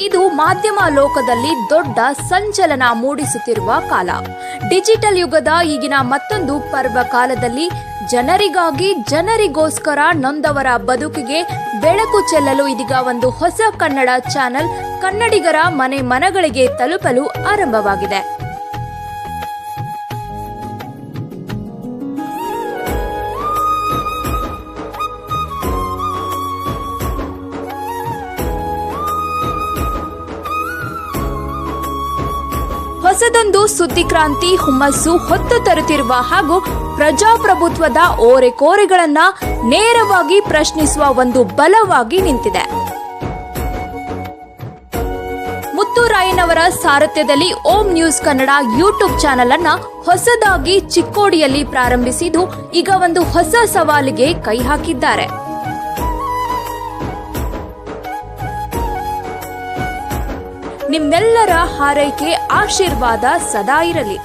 ಇದು ಮಾಧ್ಯಮ ಲೋಕದಲ್ಲಿ ದೊಡ್ಡ ಸಂಚಲನ ಮೂಡಿಸುತ್ತಿರುವ ಕಾಲ. ಡಿಜಿಟಲ್ ಯುಗದ ಈಗಿನ ಮತ್ತೊಂದು ಪರ್ವ ಕಾಲದಲ್ಲಿ ಜನರಿಗಾಗಿ ಜನರಿಗೋಸ್ಕರ ನೊಂದವರ ಬದುಕಿಗೆ ಬೆಳಕು ಚೆಲ್ಲಲು ಇದೀಗ ಒಂದು ಹೊಸ ಕನ್ನಡ ಚಾನೆಲ್ ಕನ್ನಡಿಗರ ಮನೆ ಮನಗಳಿಗೆ ತಲುಪಲು ಆರಂಭವಾಗಿದೆ. ಹೊಸದೊಂದು ಸುದ್ದಿಕ್ರಾಂತಿ ಹುಮ್ಮಸ್ಸು ಹೊತ್ತು ತರುತ್ತಿರುವ ಹಾಗೂ ಪ್ರಜಾಪ್ರಭುತ್ವದ ಓರೆಕೋರೆಗಳನ್ನ ನೇರವಾಗಿ ಪ್ರಶ್ನಿಸುವ ಒಂದು ಬಲವಾಗಿ ನಿಂತಿದೆ. ಮುತ್ತುರಾಯನವರ ಸಾರಥ್ಯದಲ್ಲಿ Om news Kannada YouTube channel ಅನ್ನ ಹೊಸದಾಗಿ ಚಿಕ್ಕೋಡಿಯಲ್ಲಿ ಪ್ರಾರಂಭಿಸಿದ್ದು ಈಗ ಒಂದು ಹೊಸ ಸವಾಲಿಗೆ ಕೈ ಹಾಕಿದ್ದಾರೆ. ನಿಮ್ಮೆಲ್ಲರ ಹಾರೈಕೆ ಆಶೀರ್ವಾದ ಸದಾ ಇರಲಿ.